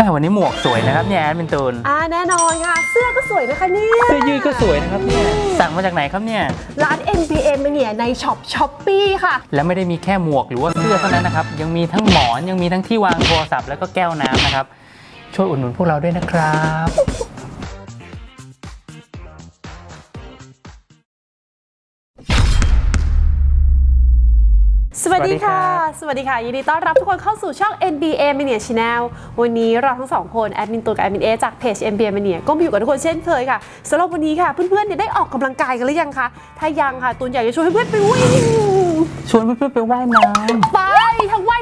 ม่วันนี้หมวกสวยนะครับเนี่ยแอดมินตูนอ่าแน่นอนค่ะ เสื้อก็สวยนะคะเนี่ยเสื้อยืดก็สวยนะครับเนี่ยสั่งมาจากไหนครับเนี่ย ร้าน NPM เนี่ยในช็อปช้อปปี้ค่ะ แล้วไม่ได้มีแค่หมวกหรือว่าเสื้อเท่านั้นนะครับ ยังมีทั้งหมอนยังมีทั้งที่วางโทรศัพท์แล้วก็แก้วน้ำนะครับ ช่วยอุดหนุนพวกเราด้วยนะครับ วัสดีค่ะ สวัสดีค่ะ ยินดีต้อนรับทุกคนเข้าสู่ช่อง NBA Mania Channel วันนี้เราทั้งสองคนแอดมินตูนกับแอดมินเอจากเพจ NBA Mania ก็มาอยู่กับทุกคนเช่นเคยค่ะสำหรับวันนี้ค่ะ เพื่อนๆเนี่ยได้ออกกำลังกายกันหรือยังคะ ถ้ายังค่ะตูนอยากจะชวนเพื่อนๆไปวิ่งชวนเพื่อนๆไปว่ายน้ไปทั้งว่าย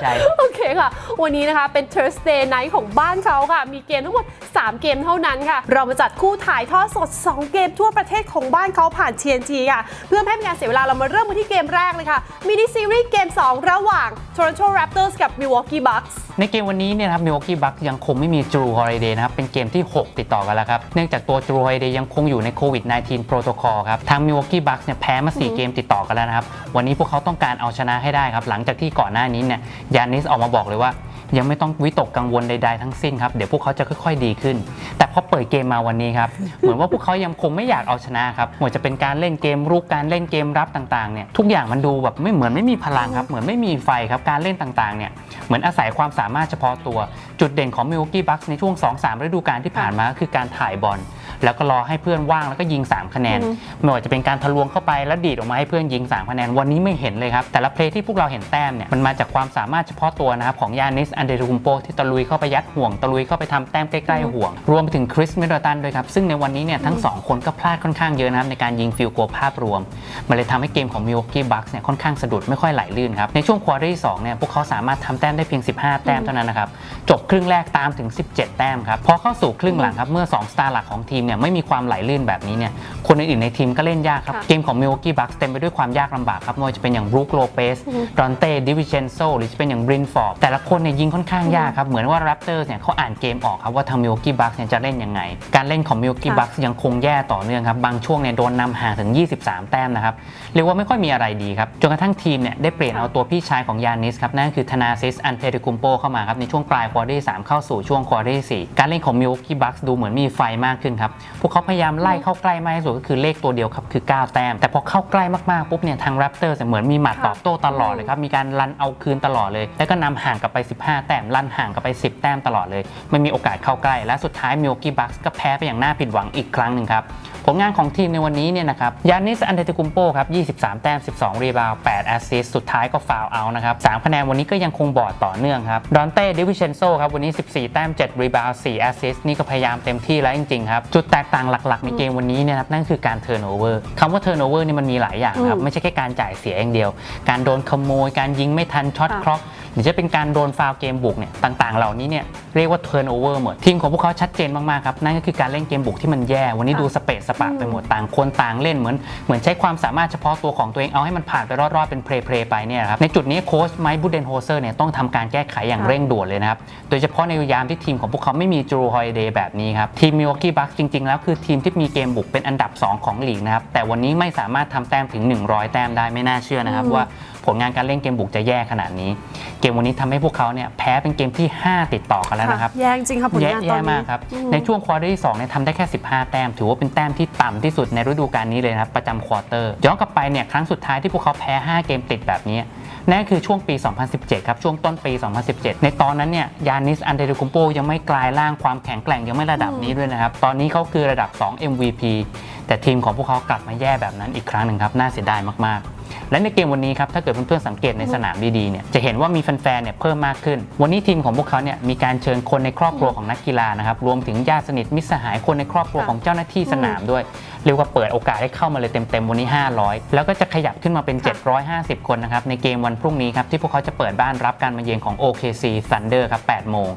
ใจ โอเคค่ะ วันนี้นะคะเป็น Thursday night ของบ้านเขาค่ะ มีเกมทั้งหมด 3 เกมเท่านั้นค่ะ เรามาจัดคู่ถ่ายทอดสด 2 เกมทั่วประเทศของบ้านเขาผ่าน TNT ค่ะ เพื่อไม่ให้เป็นการเสียเวลาเรามาเริ่มกันที่เกมแรกเลยค่ะมินิซีรีส์เกม 2 ระหว่าง Toronto Raptors กับ Milwaukee Bucks ในเกมวันนี้เนี่ยนะครับมิวอกกี้บัคยังคงไม่มีจูฮอลิเดย์นะครับเป็นเกมที่ 6 ติดต่อกันแล้วครับเนื่องจากตัวจูฮอลิเดย์ยังคงอยู่ในโควิด -19 โปรโตคอลครับทางมิวอกกี้บัคเนี่ยแพ้มา 4 เกมติดต่อกันแล้วนะครับวันนี้พวกเขาต้องการเอาชนะให้ได้ครับหลังจากที่ก่อนหน้านี้เนี่ยยานิสออกมาบอกเลยว่า ยังไม่ต้องวิตกกังวลใดๆทั้งสิ้นครับเดี๋ยวพวกเขาจะค่อยๆดีขึ้น แต่พอเปิดเกมมาวันนี้ครับเหมือนว่าพวกเขายังคงไม่อยากเอาชนะครับไม่ว่าจะเป็นการเล่นเกมรุกการเล่นเกมรับต่างๆเนี่ยทุกอย่างมันดูแบบไม่เหมือนไม่มีพลังครับเหมือนไม่มีไฟครับการเล่นต่างๆเนี่ยเหมือนอาศัยความสามารถเฉพาะตัว จุดเด่นของมิลกี้บัคในช่วง 2-3 ฤดูกาลที่ผ่านมาคือการถ่ายบอล แล้วก็รอให้เพื่อนว่างแล้วก็ยิง 3 คะแนนอือฮึไม่ว่าจะเป็นการทะลวงเข้าไปแล้วดีดออกมาให้เพื่อนยิง 3 คะแนน วันนี้ไม่เห็นเลยครับ แต่ละเพลย์ที่พวกเราเห็นแต้มเนี่ยมันมาจากความสามารถเฉพาะตัวนะครับของยานิสอันเดรูมโปที่ตะลุยเข้าไปยัดห่วงตะลุยเข้าไปทำแต้มใกล้ๆห่วง รวมไปถึงคริสมิดเดิลตันด้วยครับซึ่งในวันนี้เนี่ยทั้งสองคนก็พลาดค่อนข้างเยอะนะครับในการยิงฟิลโกลภาพรวมมันเลยทำให้เกมของมิ w ว k กี้บัคส์เนี่ยค่อนข้างสะดุดไม่ค่อยไหลลื่นครับในช่วงควอเตอร์ที่สองเนี่ยพวกเขาสามารถทำแต้มได้เพียง 15 แต้มเท่านั้นนะครับจบครึ่งแรกตามถึง 17 แต้มครับพอเข้าสู่ครึ่งหลังครับเมื่อ 2 สตาร์หลักของทีมเนี่ยไม่มีความไหลลื่นแบบนี้เนี่ยคนอื่นๆในทีมก็เล่นยากครับค่ะเกมของมิ w ว k กี้บัคส์เต็มไปด้วยความยากลำบากครับไม่ว่าจะเป็นอย่างบรูคโลเปสดอนเต้ดิวิเชนโซหรือจะเป็นอย่างบรินฟอร์ดแต่ละคนเนี่ยยิงค่อนข้างยากครับ เหมือนว่า Raptors เนี่ยเขาอ่านเกมออกครับว่าทางมิ w ว k กี้บัคส์เนี่ยจะเล่นยังไง การเล่นของมิ w ว k กี้ค่ะบัคส์ยังคงแย่ต่อเนื่องครับ บางช่วงเนี่ยโดนนำห่างถึง 23 แต้มนะครับ เรียกว่าไม่ค่อยมีอะไรดีครับ จนกระทั่งทีมเนี่ยได้เปลี่ยนเอาตัวพี่ชายของยานิสครับนั่นก็คือธนาซิสอันเทเดคุมโปเข้ามาครับในช่วงปลายควอเตอร์ที่3เข้าสู่ช่วงควอเตอร์ที่4การเล่นของมิ w ว k กี้บัคส์ดูเหมือนมีไฟมากขึ้นครับพวกเขาพยายามไล่เข้าใกล้มากที่สุดก็คือเลขตัวเดียวครับคือ 9 แต้ม แต่พอเข้าใกล้มากๆปุ๊บเนี่ยทางแรปเตอร์เหมือนมีหมัดตอบโต้ตลอดเลยครับ มีการรันเอาคืนตลอดเลย แล้วก็นำห่างกลับไป 15 แต้มรันห่างกลับไป 10 แต้มตลอดเลย ไม่มีโอกาสเข้าใกล้และสุดท้ายมิ w ว k กี้บัคส์ก็แพ้ไปอย่างน่าผิดหวังอีกครั้งหนึ่งครับผ ลงานของทีมในวันนี้เนี่ยนะครับยานิสอันเดติคุมโปครับ 23 แต้ม 12 รีบาวด์8แอสซิสต์สุดท้ายก็ฟาวเอาท์นะครับ3คะแนนวันนี้ก็ยังคงบอร์ดต่อเนื่องครับดอนเต้ดิวิเชนโซครับวันนี้ 14 แต้ม 7 รีบาวด์4แอสซิสต์นี่ก็พยายามเต็มที่แล้วจริงๆครับ จุดแตกต่างหลักๆในเกมวันนี้เนี่ยนะครับนั่นคือการเทิร์นโอเวอร์คำว่าเทิร์นโอเวอร์นี่มันมีหลายอย่างครับอืมไม่ใช่แค่การจ่ายเสียอย่างเดียว การโดนขโมยการยิงไม่ทันช็อตค่ะคล็อก หรือจะเป็นการโดนฟาวล์เกมบุกเนี่ยต่างๆ เหล่านี้เนี่ยเรียกว่าเทิร์นโอเวอร์หมดทีมของพวกเขาชัดเจนมากๆครับนั่นก็คือการเล่นเกมบุกที่มันแย่วันนี้ค่ะดูสเปซสปะไปหมดต่างคนต่างเล่นเหมือนเหมือนใช้ความสามารถเฉพาะตัวของตัวเองเอาให้มันผ่านไปรอดๆเป็นเพลย์เพลย์ไปเนี่ยครับในจุดนี้โค้ชไมค์บูเดนโฮเซอร์เนี่ยต้องทำการแก้ไขอย่างค่ะเร่งด่วนเลยนะครับโดยเฉพาะในยามที่ทีมของพวกเขาไม่มีจูรูฮอยเดย์แบบนี้ครับทีมมิวอกกี้บัคจริงๆ แล้วคือทีมที่มีเกมบุกเป็นอันดับสองของลีกนะครับแต่วันนี้ไม่สามารถทำแต้มถึง 100 แต้มได้ไม่น่าเชื่อนะครับอืมว่า ผลงานการเล่นเกมบุกจะแย่ขนาดนี้ เกมวันนี้ทำให้พวกเขาเนี่ยแพ้เป็นเกมที่ 5 ติดต่อกันแล้วนะครับแย่จริงค่ะผลแย่งานตอแย่นนี้มากครับอืมในช่วงควอเตอร์ที่2เนี่ยทำได้แค่ 15 แต้ม ถือว่าเป็นแต้มที่ต่ำที่สุดในฤดูกาลนี้เลยนะครับประจำควอเตอร์ย้อนกลับไปเนี่ยครั้งสุดท้ายที่พวกเขาแพ้ 5 เกมติดแบบนี้นั่นคือช่วงปี 2017 ครับ ช่วงต้นปี 2017 ในตอนนั้นเนี่ย ยานิส อันเดรคุมโปยังไม่กลายร่างความแข็งแกร่งยังไม่ระดับนี้ด้วยนะครับ ตอนนี้เขาคือระดับ 2 MVP แต่ทีมของพวกเขากลับมาแย่แบบนั้นอีกครั้งหนึ่งครับ น่าเสียดายมาก ๆ และในเกมวันนี้ครับถ้าเกิดเพื่อนๆสังเกตในสนามดีๆเนี่ยจะเห็นว่ามีแฟนๆเนี่ยเพิ่มมากขึ้น วันนี้ทีมของพวกเขาเนี่ยมีการเชิญคนในครอบครัวของนักกีฬานะครับรวมถึงญาติสนิทมิตรสหายคนในครอบครัวค่ะของเจ้าหน้าที่สนามด้วยเรียกว่าเปิดโอกาสให้เข้ามาเลยเต็มๆวันนี้ 500 แล้วก็จะขยับขึ้นมาเป็นค่ะ750 คนนะครับในเกมวันพรุ่งนี้ครับที่พวกเขาจะเปิดบ้านรับการมาเยือนของ OKC Thunder ครับ8โมง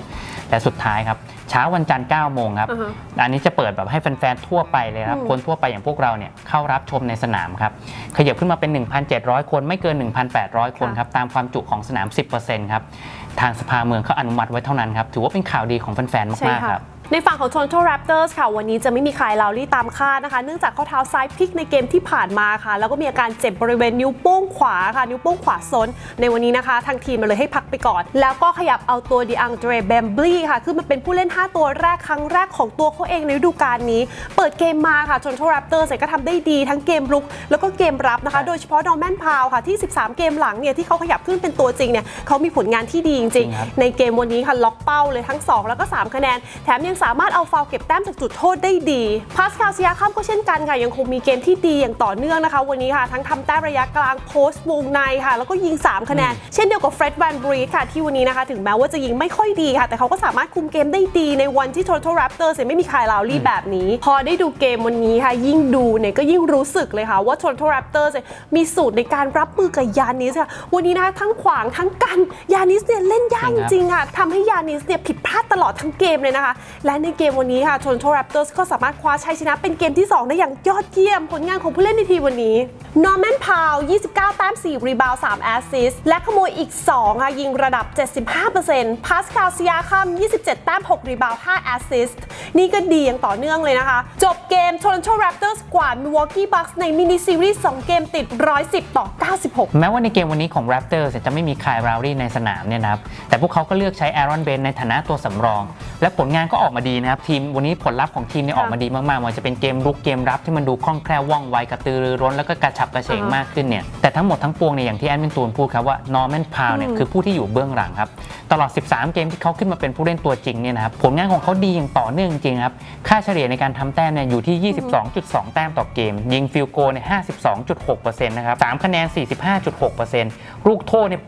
และสุดท้ายครับเช้าวันจันทร์9โมงครับอ่าฮะอันนี้จะเปิดแบบให้แฟนๆทั่วไปเลยครับอืมคนทั่วไปอย่างพวกเราเนี่ยเข้ารับชมในสนามครับ ขยับขึ้นมาเป็น 1,700 คนไม่เกิน 1,800 คนครับ ตามความจุของสนาม 10%ครับ ทางสภาเมืองเขาอนุมัติไว้เท่านั้นครับ ถือว่าเป็นข่าวดีของแฟนๆใช่มากๆค่ะครับ ในฝั่งของ Toronto Raptors ค่ะ วันนี้จะไม่มีคายลาวลี่ตามคาดนะคะ เนื่องจากข้อเท้าซ้ายพลิกในเกมที่ผ่านมาค่ะ แล้วก็มีอาการเจ็บบริเวณนิ้วโป้งขวาค่ะ นิ้วโป้งขวาซนในวันนี้นะคะ ทางทีมมาเลยให้พักไปก่อน แล้วก็ขยับเอาตัวดีอังเดรเบมบลีค่ะคือมันเป็นผู้เล่น 5 ตัวแรกครั้งแรกของตัวเขาเองในฤดูกาลนี้ เปิดเกมมาค่ะ Toronto Raptors เนี่ยก็ทำได้ดีทั้งเกมรุก แล้วก็เกมรับนะคะ โดยเฉพาะนอร์แมนพาวค่ะที่ 13 เกมหลังเนี่ยที่เขาขยับขึ้นเป็นตัวจริงเนี่ยเขามีผลงานที่ดีจจริริงงครับๆในเกมวันนี้ค่ะล็อกเป้าเลยทั้ง 2 แล้วก็ 3 คะแนนแถมยังสามารถเอาฟาวล์เก็บแต้มจากจุดโทษได้ดีพาสคาลซิยาคัมก็เช่นกันค่ะยังคงมีเกมที่ดีอย่างต่อเนื่องนะคะ วันนี้ค่ะทั้งทำแต้มระยะกลางโพสต์วงในค่ะ แล้วก็ยิง 3 คะแนน เช่นเดียวกับเฟร็ดแวนบรีดค่ะที่วันนี้นะคะ ถึงแม้ว่าจะยิงไม่ค่อยดีค่ะ แต่เขาก็สามารถคุมเกมได้ดีในวันที่ Toronto Raptors เนี่ยไม่มีคายลาวลี่แบบนี้ พอได้ดูเกมวันนี้ค่ะ ยิ่งดูเนี่ยก็ยิ่งรู้สึกเลยค่ะว่า Toronto Raptors เนี่ยมีสูตรในการรับมือกับยานิสค่ะวันนี้นะคะทั้งขวางทั้งกันยานิสเนี่ยเล่นยากจจริงครับริงๆค่ะทำให้ยานิสเนี่ยผิดพลาดตลอดทั้งเกมเลยนะคะและในเกมวันนี้ค่ะ Toronto Raptors ก็สามารถคว้าชัยชนะเป็นเกมที่ 2 ได้อย่างยอดเยี่ยม ผลงานของผู้เล่นในทีวันนี้ Norman Powell 29 แต้ม 4 รีบาวด์3แอสซิสต์และขโมยอีก2ค่ะยิงระดับ 75%พาสคาลซิยาคัม27 แต้ม 6 รีบาวด์5แอสซิสต์นี่ก็ดีอย่างต่อเนื่องเลยนะคะ จบเกม Toronto Raptors กวาด Milwaukee Bucks ในมินิซีรีส์2เกมติด 110 ต่อ 96 แม้ว่าในเกมวันนี้ของ Raptors จะไม่มีคายราวรี่ในสนามเนี่ยนะครับแต่พวกเขาก็เลือกใช้ Aaron b e n ในฐานะตัวสำรอง และผลงานก็ออกมาดีนะครับทีมวันนี้ผลลัพธ์ของทีมเนี่ยค่ะออกมาดีมากๆไมันจะเป็นเกมรุกเกมรับที่มันดูคล่องแคล่วว่องไวกระตือรือร้นแล้วก็กระฉับกระเฉงอ่ามมากขึ้นเนี่ยแต่ทั้งหมดทั้งปวงเนี่ยอย่างที่แอดมินตูนพูดครับว่า Norman Powell เนี่ยอืมคือผู้ที่อยู่เบื้องหลังครับตลอด 13 เกมที่เขาขึ้นมาเป็นผู้เล่นตัวจริงเนี่ยนะครับผลงานของเขาดีอย่างต่อเนื่องจริงๆครับค่าเฉลี่ยในการทำแต้มเนี่ยอยู่ที่ 22.2 แต้มต่อเกม ยิงฟิลโกเนี่ย52.6%นะครับ3คะแนน 45.6%ลูกโทษเนี่ย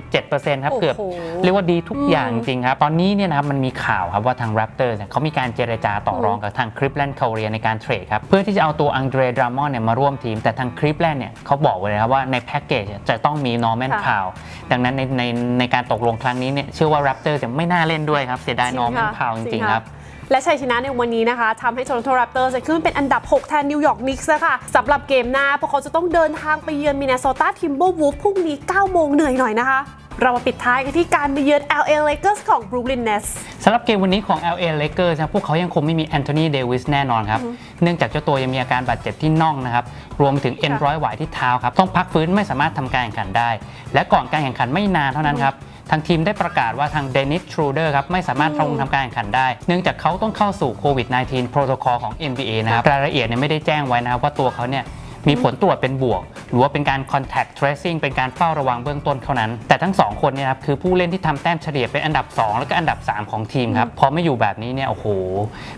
87.7%ครับเกือบโอ้โหเรียกว่าดีทุกอย่างจริงๆครับตอนนี้เนี่ยนะครับมันมีข่าวครับว่าทาง Raptors เนี่ยเขามีการเจรจาต่อรองกับทางคริปแลนด์คาเรียในการเทรดครับเพื่อที่จะเอาตัวอังเดรดรามอนเนี่ยมาร่วมทีม แต่ทางคริปแลนด์เนี่ยเขาบอกไว้เลยครับว่าในแพ็กเกจจะต้องมีนอร์แมนค่ะพาวดังนั้นในในในการตกลงครั้งนี้เนี่ยเชื่อว่า Raptors จะไม่น่าเล่นด้วยครับ เสียดายนอร์แมนพาวจริงๆครับและชัยชนะในวันนี้นะคะทำให้ Toronto Raptors ขึ้นเป็นอันดับ 6 แทนนิวยอร์กนิกส์ค่ะสำหรับเกมหน้า พวกเขาจะต้องเดินทางไปเยือนมิน n โซตาทิมเบอร์วูฟพรุ่งนี้ 9 โมงเหนื่อยหน่อยนะคะเรามาปิดท้ายกันที่การไปเยือน LA Lakers ของ Brooklyn Nets สำหรับเกมวันนี้ของ LA Lakers นะพวกเขายังคงไม่มีแอนโทนีเดวิสแน่นอนครับ เนื่องจากเจ้าตัวยังมีอาการบาดเจ็บที่น่องนะครับ รวมไปถึงเอ็นร้อยหวายที่เท้าครับ ต้องพักฟื้นไม่สามารถทำการแข่งขันได้ และก่อนการแข่งขันไม่นานเท่านั้นครับ ทางทีมได้ประกาศว่าทางเดนิสทรูเดอร์ครับไม่สามารถลงทำการแข่งขันได้ เนื่องจากเขาต้องเข้าสู่โควิด -19 โปรโตคอลของ NBA นะครับรายละเอียดเนี่ยไม่ได้แจ้งไว้นะครับว่าตัวเขาเนี่ยมีผลตรวจเป็นบวก หรือว่าเป็นการ contact tracing เป็นการเฝ้าระวังเบื้องต้นเท่านั้น แต่ทั้ง 2 คนเนี่ยครับคือผู้เล่นที่ทำแต้มเฉลี่ยเป็นอันดับ 2 แล้วก็อันดับ 3 ของทีมครับพอไม่อยู่แบบนี้เนี่ยโอ้โห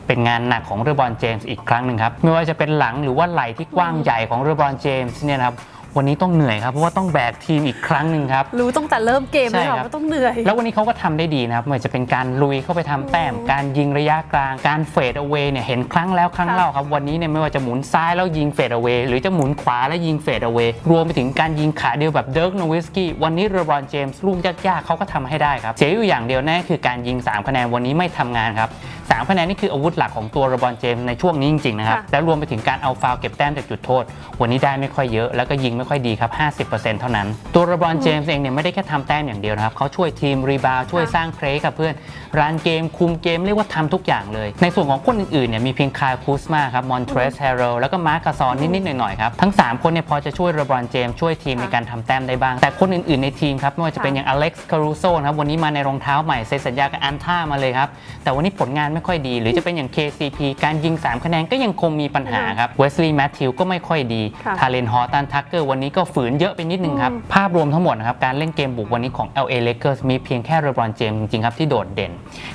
เป็นงานหนักของเรอบรอนเจมส์อีกครั้งหนึ่งครับ ไม่ว่าจะเป็นหลังหรือว่าไหล่ที่กว้างใหญ่ของเรอบรอนเจมส์เนี่ยนะครับ วันนี้ต้องเหนื่อยครับเพราะว่าต้องแบกทีมอีกครั้งหนึ่งครับ รู้ตั้งแต่เริ่มเกมเลยใช่ครัค่ะบ ว่าต้องเหนื่อย แล้ววันนี้เขาก็ทำได้ดีนะครับไม่ว่าจะเป็นการลุยเข้าไปทำแต้ม การยิงระยะกลาง การเฟดเอาไว้เนี่ยเห็นครั้งแล้วครั้งค่ะเล่าครับ วันนี้เนี่ยไม่ว่าจะหมุนซ้ายแล้วยิงเฟดเอาไว้หรือจะหมุนขวาแล้วยิงเฟดเอาไว้รวมไปถึงการยิงขาเดียวแบบเดิร์กโนวิสกี้วันนี้เรบรอนเจมส์ลูกยากๆเขาก็ทำให้ได้ครับ เสียอยู่อย่างเดียวนั่นก็คือการยิง 3 คะแนนวันนี้ไม่ทำงานครับ สามคะแนนนี่คืออาวุธหลักของตัวเรบรอนเจมส์ในช่วงนี้จริงๆนะครับ ค่ะ แล้วรวมไปถึงการเอาฟาวล์เก็บแต้มจากจุดโทษ วันนี้ได้ไม่ค่อยเยอะ แล้วก็ยิงไม่ค่อยดีครับ 50%เท่านั้น ตัวเรบรอนเจมส์เองเนี่ยไม่ได้แค่ทำแต้มอย่างเดียวนะครับเขาช่วยทีมรีบาวช่วยสร้างเพลย์กับเพื่อนรันเกมคุมเกมเรียกว่าทำทุกอย่างเลย ในส่วนของคนอื่นๆเนี่ยมีเพียงคายคูสมาครับมอนเทรสเฮโรแล้วก็มาร์คกาซอนนิดๆหน่อยๆครับทั้ง3คนเนี่ยพอจะช่วยเรบรอนเจมส์ช่วยทีมในการทำแต้มได้บ้าง แต่คนอื่นๆในทีมครับไม่ว่าจะเป็นอย่างอเล็กซ์คารูโซนะครับวันนี้มาในรองเท้าใหม่เซ็นสัญญากับอันท่ามาเลยครับแต่วันนี้ผลงานไม่ค่อยดี หรือจะเป็นอย่าง KCP การยิง 3 คะแนนก็ยังคงมีปัญหาครับเวสลีย์แมทธิวก็ไม่ค่อยดีค่ะทาเลนฮอตันทักเกอร์วันนี้ก็ฝืนเยอะไปนิดนึงครับ ภาพรวมทั้งหมดนะครับการเล่นเกมบุกวันนี้ของ LA Lakers มีเพียงแค่เรบรอนเจมส์จริงๆครับที่โดดเด่น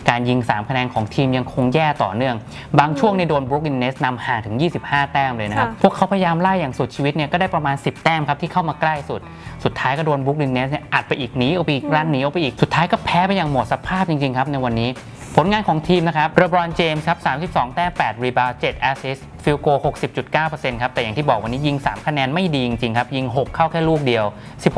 การยิง 3 คะแนนของทีมยังคงแย่ต่อเนื่อง บางช่วงในโดนบรูคลินเนสนำห่างถึง 25 แต้มเลยนะครับค่ะพวกเขาพยายามไล่อย่างสุดชีวิตเนี่ยก็ได้ประมาณ 10 แต้มครับที่เข้ามาใกล้สุด สุดท้ายก็โดนบรูคลินเนสเนี่ยอัดไปอีกหนีเอาไปอีกรันหนีเอาไปอีกสุดท้ายก็แพ้ไปอย่างหมดสภาพจริงๆครับในวันนี้ ผลงานของทีมนะครับเรบรอนเจมส์ครับ 32 แต้ม 8 รีบาว7แอสซิสต์ฟิลโก 60.9%ครับ แต่อย่างที่บอกวันนี้ยิง 3 คะแนนไม่ดีจริงๆครับ ยิง 6 เข้าแค่ลูกเดียว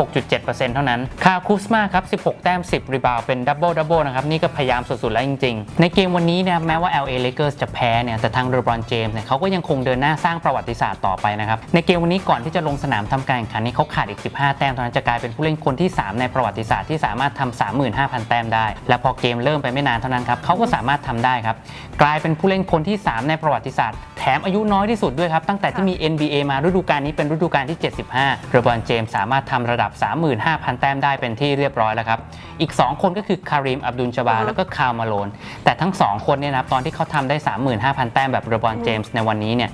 16.7%เท่านั้น คาคูสมาครับ 16 แต้ม 10 รีบาวเป็นดับเบิลดับเบิลนะครับ นี่ก็พยายามสุดๆ แล้วจริงๆ ในเกมวันนี้นะแม้ว่า LA Lakers จะแพ้เนี่ยแต่ทางเรบรอนเจมส์เนี่ยเขาก็ยังคงเดินหน้าสร้างประวัติศาสตร์ต่อไปนะครับในเกมวันนี้ก่อนที่จะลงสนามทำการแข่งขันนี่เขาขาดอีก 15 แต้มเท่านั้นจะกลายเป็นผู้เล่นคนที่ 3 ในประวัติศาสตร์ที่สามารถทำ35,000 แต้มได้ และพอเกมเริ่มไปไม่นานเท่านั้นครับเขาก็สามารถทำได้ครับ กลายเป็นผู้เล่นคนที่ 3 ในประวัติศาสตร์ แถมอายุน้อยที่สุดด้วยครับ ตั้งแต่ที่มี NBA มาฤดูกาลนี้เป็นฤดูกาลที่ 75เรบรอนเจมส์สามารถทำระดับ 35,000 แต้มได้เป็นที่เรียบร้อยแล้วครับ อีก 2 คนก็คือคาริมอับดุลจาบาอ่าฮะแล้วก็คาร์มาโลนแต่ทั้ง 2 คนเนี่ยนะครับตอนที่เขาทำได้ 35,000 แต้มแบบเรบรอนเจมส์ในวันนี้เนี่ย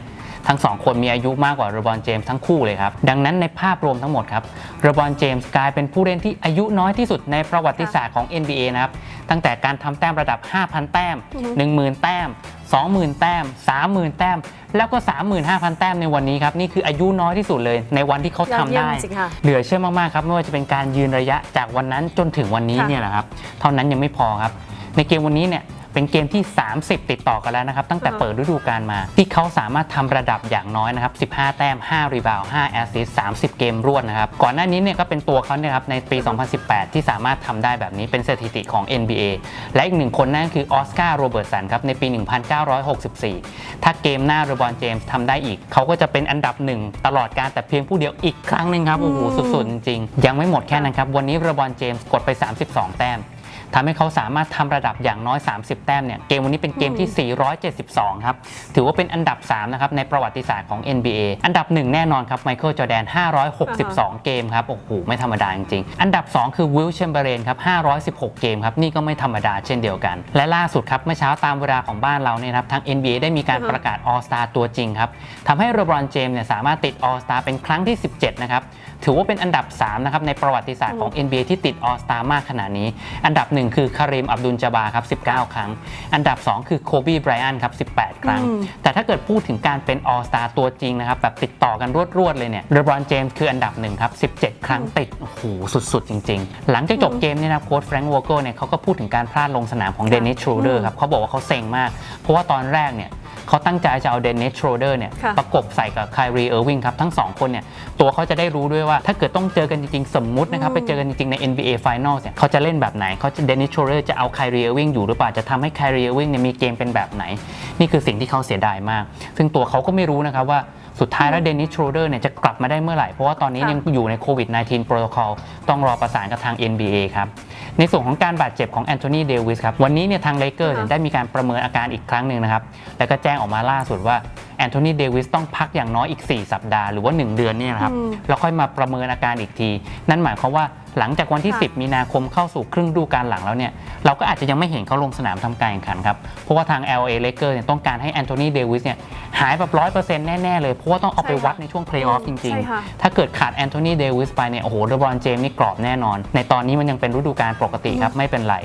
ทั้งสองคนมีอายุมากกว่าเรบรอนเจมส์ทั้งคู่เลยครับ ดังนั้นในภาพรวมทั้งหมดครับเรบรอนเจมส์กลายเป็นผู้เล่นที่อายุน้อยที่สุดในประวัติศาสตร์ของ NBA นะครับ ตั้งแต่การทำแต้มระดับ 5,000 แต้ม 10,000 แต้ม 20,000 แต้ม 30,000 แต้ม แล้วก็ 35,000 แต้มในวันนี้ครับ นี่คืออายุน้อยที่สุดเลย ในวันที่เขายอดทำเยี่ยมได้จริงค่ะเหลือเชื่อมากๆครับไม่ว่าจะเป็นการยืนระยะจากวันนั้นจนถึงวันนี้ค่ะเนี่ยแหละครับเท่านั้นยังไม่พอครับในเกมวันนี้เนี่ย เป็นเกมที่ 30 ติดต่อกันแล้วนะครับ ตั้งแต่อ่าฮะเปิดฤดูกาลมา ที่เขาสามารถทำระดับอย่างน้อยนะครับ 15 แต้ม 5 รีบาวด์5แอสซิสต์30 เกมรวดนะครับ ก่อนหน้านี้เนี่ยก็เป็นตัวเขาเนี่ยครับในปี 2018 ที่สามารถทำได้แบบนี้เป็นสถิติของ NBA และอีกหนึ่งคนนั่นก็คือออสการ์โรเบิร์ตสันครับในปี 1964 ถ้าเกมหน้าเรบรอนเจมส์ทำได้อีก เขาก็จะเป็นอันดับหนึ่งตลอดการแต่เพียงผู้เดียวอีกครั้งหนึ่งครับโอ้โหสุดๆจริงๆยังไม่หมดแค่นั้นครับวันนี้เรบรอนเจมส์กดไป 32 แต้ม ทำให้เขาสามารถทำระดับอย่างน้อย 30 แต้มเนี่ย เกมวันนี้เป็นเกมที่ 472 ครับ ถือว่าเป็นอันดับ 3 นะครับ ในประวัติศาสตร์ของ NBA อันดับ 1 แน่นอนครับไมเคิลจอแดน 562 เกมครับ โอ้โห ไม่ธรรมดาจริงๆ อันดับ 2 คือวิลเชมเบรนครับ 516 เกมครับ นี่ก็ไม่ธรรมดาเช่นเดียวกัน และล่าสุดครับ เมื่อเช้าตามเวลาของบ้านเราเนี่ยครับ ทาง NBA ได้มีการอือฮะประกาศ All Star ตัวจริงครับทำให้เรบรอนเจมส์เนี่ยสามารถติด All Star เป็นครั้งที่ 17 นะครับ ถือว่าเป็นอันดับ 3 นะครับ ในประวัติศาสตร์ของ NBA ที่ติด All Star มากขนาดนี้ อันดับ 1 คือคาริมอับดุลจาบาครับ 19 ครั้ง อันดับ 2 คือโคบีไบรอันครับ 18 ครั้งอืมแต่ถ้าเกิดพูดถึงการเป็น All Star ตัวจริงนะครับ แบบติดต่อกันรวดๆเลยเนี่ยเรบรอนเจมส์คืออันดับหนึ่งครับ17 ครั้งติดโอ้โหสุดๆ จริง ๆ หลังจากจบเกมเนี่ยนะโค้ชแฟรงค์วอลเกอร์เนี่ยเขาก็พูดถึงการพลาดลงสนามของเดนิสทรูเดอร์ครับเขาบอกว่าเขาเซ็งมาก เพราะว่าตอนแรกเนี่ย เขาตั้งใจจะเอาเดนิสทรูเดอร์เนี่ยค่ะประกบใส่กับไคลรีเออร์วิงครับทั้ง 2 คนเนี่ยตัวเขาจะได้รู้ด้วยว่าถ้าเกิดต้องเจอกันจริงๆ สมมุตินะครับไปเจอกันจริงๆ ใน NBA Finals เนี่ยเขาจะเล่นแบบไหนเขาจะเดนิสทรูเดอร์จะเอาไคลรีเออร์วิงอยู่หรือเปล่าจะทำให้ไคลรีเออร์วิงเนี่ยมีเกมเป็นแบบไหน นี่คือสิ่งที่เขาเสียดายมาก ซึ่งตัวเขาก็ไม่รู้นะครับว่าสุดท้ายแล้วเดนิสทรูเดอร์เนี่ยจะกลับมาได้เมื่อไหร่เพราะว่าตอนนี้ค่ะยังอยู่ในโควิด -19 protocol ต้องรอประสานกับทาง NBA ครับ ในส่วนของการบาดเจ็บของแอนโทนีเดวิสครับวันนี้เนี่ยทางเลเกอร์ค่ะได้มีการประเมินอาการอีกครั้งหนึ่งนะครับแล้วก็แจ้งออกมาล่าสุดว่าแอนโทนีเดวิสต้องพักอย่างน้อยอีก 4 สัปดาห์หรือว่า 1 เดือนเนี่ยนะครับอืมแล้วค่อยมาประเมินอาการอีกที นั่นหมายความว่า หลังจากวันที่ค่ะ10 มีนาคมเข้าสู่ครึ่งฤดูกาลหลังแล้วเนี่ยเราก็อาจจะยังไม่เห็นเขาลงสนามทำการแข่งขันครับ เพราะว่าทาง LA Lakers เนี่ยต้องการให้แอนโทนีเดวิสเนี่ยหายแบบร้อยเปอร์เซ็นต์แน่ ๆ เลย เพราะว่าต้องเอาไปใช่ค่ะวัดในช่วงเพลย์ออฟจริงใช่ค่ะๆถ้าเกิดขาดแอนโทนีเดวิสไปเนี่ยโอ้โหเดบรอนเจมส์นี่กรอบแน่นอน ในตอนนี้มันยังเป็นฤดูกาลปกติครับไม่เป็นไร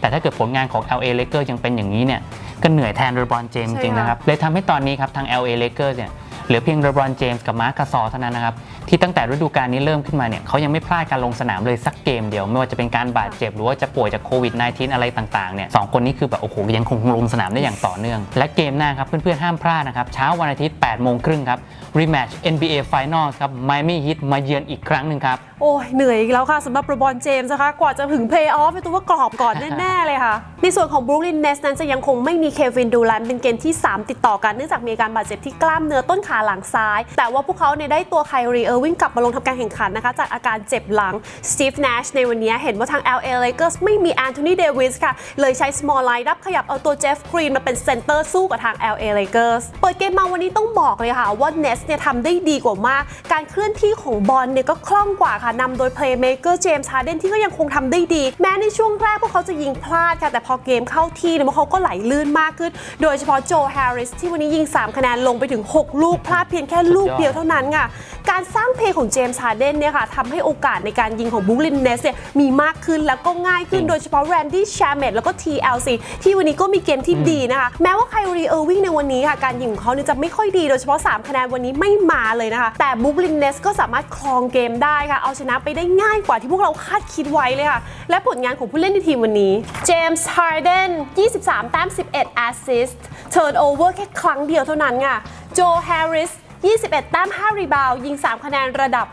แต่ถ้าเกิดผลงานของ LA Lakers ยังเป็นอย่างนี้เนี่ยก็เหนื่อยแทนเดบรอนเจมส์จริงๆนะครับเลยทำให้ตอนนี้ครับทาง LA Lakers เนี่ยเหลือเพียงเดบรอนเจมส์กับมาร์คกาซอเท่านั้นนะครับ ที่ตั้งแต่ฤดูกาลนี้เริ่มขึ้นมาเนี่ยเขายังไม่พลาดการลงสนามเลยสักเกมเดียว ไม่ว่าจะเป็นการบาดเจ็บหรือว่าจะป่วยจากโควิด -19 อะไรต่างๆเนี่ยสองคนนี้คือแบบโอ้โหยังคงลงสนามได้อย่างต่อเนื่อง และเกมหน้าครับเพื่อนๆห้ามพลาดนะครับเช้าวันอาทิตย์8โมงครึ่งครับ rematch NBA Finals ครับ Miami Heat มาเยือนอีกครั้งหนึ่งครับโอ้ยเหนื่อยอีกแล้วค่ะสำหรับเรบรอนเจมส์นะคะกว่าจะถึงเพลย์ออฟเป็นตัวว่ากรอบก่อนแน่ๆเลยค่ะ ในส่วนของบรูคลินเนสนั้นจะยังคงไม่มีเควินดูแลนเป็นเกมที่ 3 ติดต่อกันเนื่องจากมีอาการบาดเจ็บที่กล้ามเนื้อต้นขาหลังซ้าย แต่ว่าพวกเขาเนี่ยได้ตัวไคลรีเออร์วิงกลับมาลงทำการแข่งขันนะคะ จากอาการเจ็บหลังสตีฟเนชในวันนี้เห็นว่าทาง LA Lakers ไม่มีแอนโทนีเดวิสค่ะ เลยใช้ small line รับขยับเอาตัวเจฟฟรีนมาเป็นเซนเตอร์สู้กับทาง LA Lakers เปิดเกมมาวันนี้ต้องบอกเลยค่ะว่า Nets เนี่ยทำได้ดีกว่ามาก การเคลื่อนที่ของบอลเนี่ยก็คล่องกว่าค่ะนำโดย playmaker เจมส์ฮาร์เดนที่ก็ยังคงทำได้ดี แม้ในช่วงแรกพวกเขาจะยิงพลาดค่ะแต่พอเกมเข้าที่เนี่ยพวกเขาก็ไหลลื่นมากขึ้น โดยเฉพาะโจแฮร์ริสที่วันนี้ยิง 3 คะแนนลงไปถึง 6 ลูกพลาดเพียงแค่ลูกเดียวเท่านั้นค่ะ การสร้างเพลย์ของเจมส์ฮาร์เดนเนี่ยค่ะทำให้โอกาสในการยิงของบุ o ลินเนสเนี่ยมีมากขึ้นแล้วก็ง่ายขึ้นจริงโดยเฉพาะแรนดี้แชมเมตแล้วก็ TLC ที่วันนี้ก็มีเกมที่ดีนะคะ แม้ว่าไคลรีเออร์วิงในวันนี้ค่ะการยิงของเขาเนี่ยจะไม่ค่อยดีโดยเฉพาะ 3 คะแนนวันนี้ไม่มาเลยนะคะ แต่บุ o ลินเนสก็สามารถครองเกมได้ค่ะ เอาชนะไปได้ง่ายกว่าที่พวกเราคาดคิดไว้เลยค่ะ และผลงานของผู้เล่นในทีมวันนี้เจมส์ฮาร์เดน23แต้ม11แอสซิสต์เทิร์นโอเวอร์แค่ครั้งเดียวเท่านั้นค่ะโจแฮร์ริส 21 แต้ม 5 รีบาวด์ยิง 3 คะแนนระดับ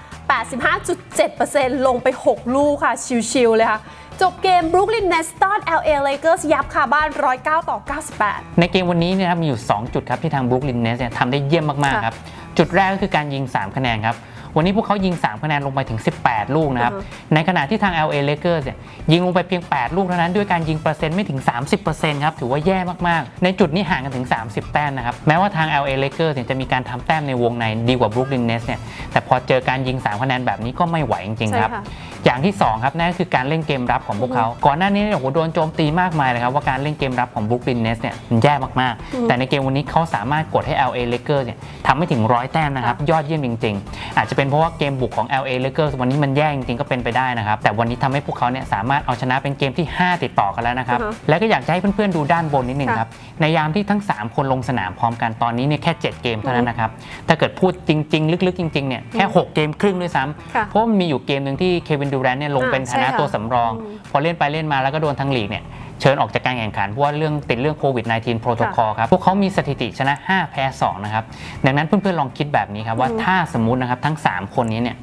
85.7%ลงไป 6 ลูกค่ะ ชิวๆเลยค่ะ จบเกมบรูคลินเนสตัน LA Lakers ยับคาบ้าน 109 ต่อ 98 ในเกมวันนี้เนยครับมีอยู่ 2 จุดครับที่ทางบ r ุ k ลินเนสเนี่ยทำได้เยี่ยมมากๆค่ะครับ จุดแรกก็คือการยิง 3 คะแนนครับ วันนี้พวกเขายิง 3 คะแนนลงไปถึง 18 ลูกนะครับอือฮในขณะที่ทาง LA Lakers เนี่ยยิงลงไปเพียง 8 ลูกเท่านั้นด้วยการยิงเปอร์เซ็นต์ไม่ถึง 30%ครับถือว่าแย่มากๆ ในจุดนี้ห่างกันถึง 30 แต้มนะครับ แม้ว่าทาง LA Lakers เนี่ยจะมีการทำแต้มในวงในดีกว่า Brooklyn Nets เนี่ยแต่พอเจอการยิง 3 คะแนนแบบนี้ก็ไม่ไหวจริงๆครับใช่ค่ะ อย่างที่ 2 ครับนั่นก็คือการเล่นเกมรับของพวกเขา ก่อนหน้านี้เนี่ยโอ้โหโดนโจมตีมากมายเลยครับว่าการเล่นเกมรับของ Brooklyn Nets เนี่ยมันแย่มากอืมๆแต่ในเกมวันนี้เขาสามารถกดให้ LA Lakers เนี่ยทำไม่ถึงร้อยแต้มนะครับ ยอดเยี่ยมจริง ๆ อาจจะเป็นเพราะว่าเกมบุกของ LA Lakers วันนี้มันแย่จริงๆก็เป็นไปได้นะครับ แต่วันนี้ทำให้พวกเขาเนี่ยสามารถเอาชนะเป็นเกมที่ 5 ติดต่อกันแล้วนะครับอือฮะแล้วก็อยากจะให้เพื่อนๆดูด้านบนนิดนึงค่ะครับในยามที่ทั้ง 3 คนลงสนามพร้อมกันตอนนี้เนี่ยแค่ 7 เกมเท่านั้นนะครับถ้าเกิดพูดจริง ๆ ลึกๆ จริงๆเนี่ยแค่ 6 เกมครึ่งด้วยซ้ำค่ะเพราะว่ามันมีอยู่เกมหนึ่งที่เควินดูแรนต์เนี่ยลงอ่าเป็นฐานะใช่ค่ะตัวสำรองอืมพอเล่นไปเล่นมาแล้วก็โดนทั้งลีกเนี่ยเชิญออกจากการแข่งขัน เพราะว่าเรื่องติดเรื่องโควิด -19 โปรโตคอลครับ พวกเขามีสถิติชนะ 5 แพ้ 2 นะครับ ดังนั้นเพื่อนๆ ลองคิดแบบนี้ครับ ว่าอืมถ้าสมมตินะครับ ทั้ง 3 คนนี้เนี่ย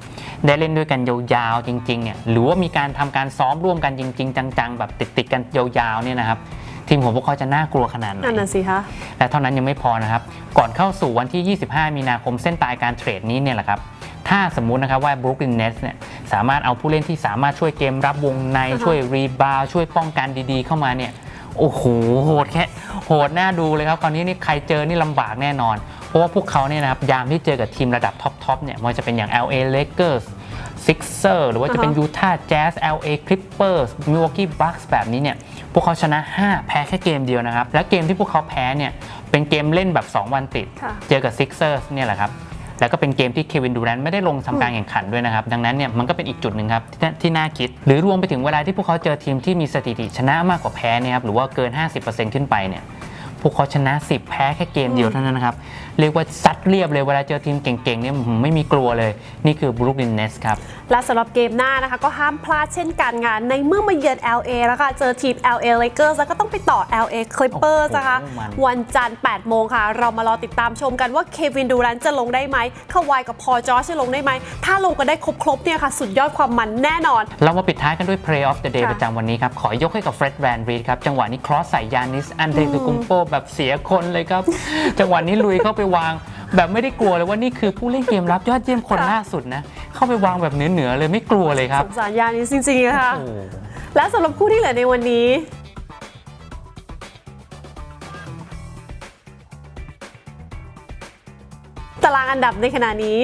ได้เล่นด้วยกันยาวๆ จริงๆเนี่ยหรือว่ามีการทำการซ้อมร่วมกันจริง ๆ จังๆ แบบติดๆกันยาวๆเนี่ยนะครับทีมของพวกเขาจะน่ากลัวขนาดไหนนั่นน่ะสิคะและเท่านั้นยังไม่พอนะครับก่อนเข้าสู่วันที่ 25 มีนาคมเส้นตายการเทรดนี้เนี่ยแหละครับ ถ้าสมมุตินะครับว่า Brooklyn Nets เนี่ยสามารถเอาผู้เล่นที่สามารถช่วยเกมรับวงในอ่าฮะช่วยรีบาวช่วยป้องกันดีๆ เข้ามาเนี่ยโอ้โหโหดแค่โหดน่าดูเลยครับคราวนี้นี่ใครเจอนี่ลำบากแน่นอน เพราะว่าพวกเขาเนี่ยนะครับยามที่เจอกับทีมระดับท็อปๆเนี่ยไมันจะเป็นอย่าง LA Lakers Sixer หรือว่าจะเป็นอ่าฮะ Utah Jazz LA Clippers Milwaukee Bucks แบบนี้เนี่ยพวกเขาชนะ 5 แพ้แค่เกมเดียวนะครับ และเกมที่พวกเขาแพ้เนี่ยเป็นเกมเล่นแบบ 2 วันติดค่ะเจอกับ Sixers เนี่ยแหละครับ แล้วก็เป็นเกมที่เควินดูแรนต์ไม่ได้ลงทำการแข่งขันด้วยนะครับ ดังนั้นเนี่ยมันก็เป็นอีกจุดหนึ่งครับที่น่าที่น่าคิด หรือรวมไปถึงเวลาที่พวกเขาเจอทีมที่มีสถิติชนะมากกว่าแพ้เนี่ยครับหรือว่าเกิน 50%ขึ้นไปเนี่ยพวกเขาชนะ 10 แพ้แค่เกมเดียวเท่านั้นนะครับ เรียกว่าซัดเรียบเลยเวลาเจอทีมเก่งๆเนี่ยอื้อหือไม่มีกลัวเลย นี่คือ Brooklyn Nets ครับ และสำหรับเกมหน้านะคะ ก็ห้ามพลาดเช่นกันค่ะในเมื่อมาเยือน LA แล้วค่ะ เจอทีม LA Lakers แล้วก็ต้องไปต่อ LA Clippers โอ้โหนะคะมันวันจันทร์ 8 โมงค่ะ เรามารอติดตามชมกันว่าเควินดูแรนต์จะลงได้ไหมคาวายกับพอจอชจะลงได้ไหม ถ้าลงกันได้ครบๆเนี่ยค่ะสุดยอดความมันแน่นอน เรามาปิดท้ายกันด้วย Play of the Day ค่ะประจำวันนี้ครับขอยกให้กับเฟร็ดแวนรีดครับจังหวะนี้ครอสใส่ยานิสอันเดตุกุมโปแบบเสียคนเลยครับจังหวะนี้ลุยเข้าไปวาง แบบไม่ได้กลัวเลยว่านี่คือผู้เล่นเกมรับยอดเยี่ยมคนค่ะล่าสุดนะ เข้าไปวางแบบเหนือๆเลยไม่กลัวเลยครับสงสารยานิสจริงๆค่ะโอ้โหและสำหรับคู่ที่เหลือในวันนี้ ตารางอันดับในขณะนี้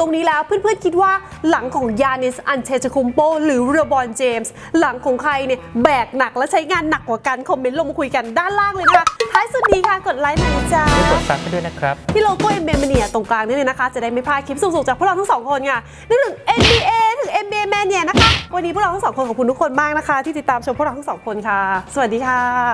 ตรงนี้แล้ว เพื่อนๆคิดว่าหลังของยานิสอันเทจคุมโป หรือเรบอนเจมส์หลังของใครเนี่ยแบกหนักและใช้งานหนักกว่ากัน คอมเมนต์ลงมาคุยกันด้านล่างเลยนะคะท้ายสุดนี้ค่ะกดไลค์หน่อยนะจ๊ะกดซับไปด้วยนะครับ ที่โลโก้ NBA Mania ตรงกลางนี่เลยนะคะ จะได้ไม่พลาดคลิปสุดๆจากพวกเราทั้งสองคนค่ะนึกถึง NBA ถึง NBA Mania นะคะ วันนี้พวกเราทั้งสองคนขอบคุณทุกคนมากนะคะ ที่ติดตามชมพวกเราทั้งสองคนค่ะ สวัสดีค่ะ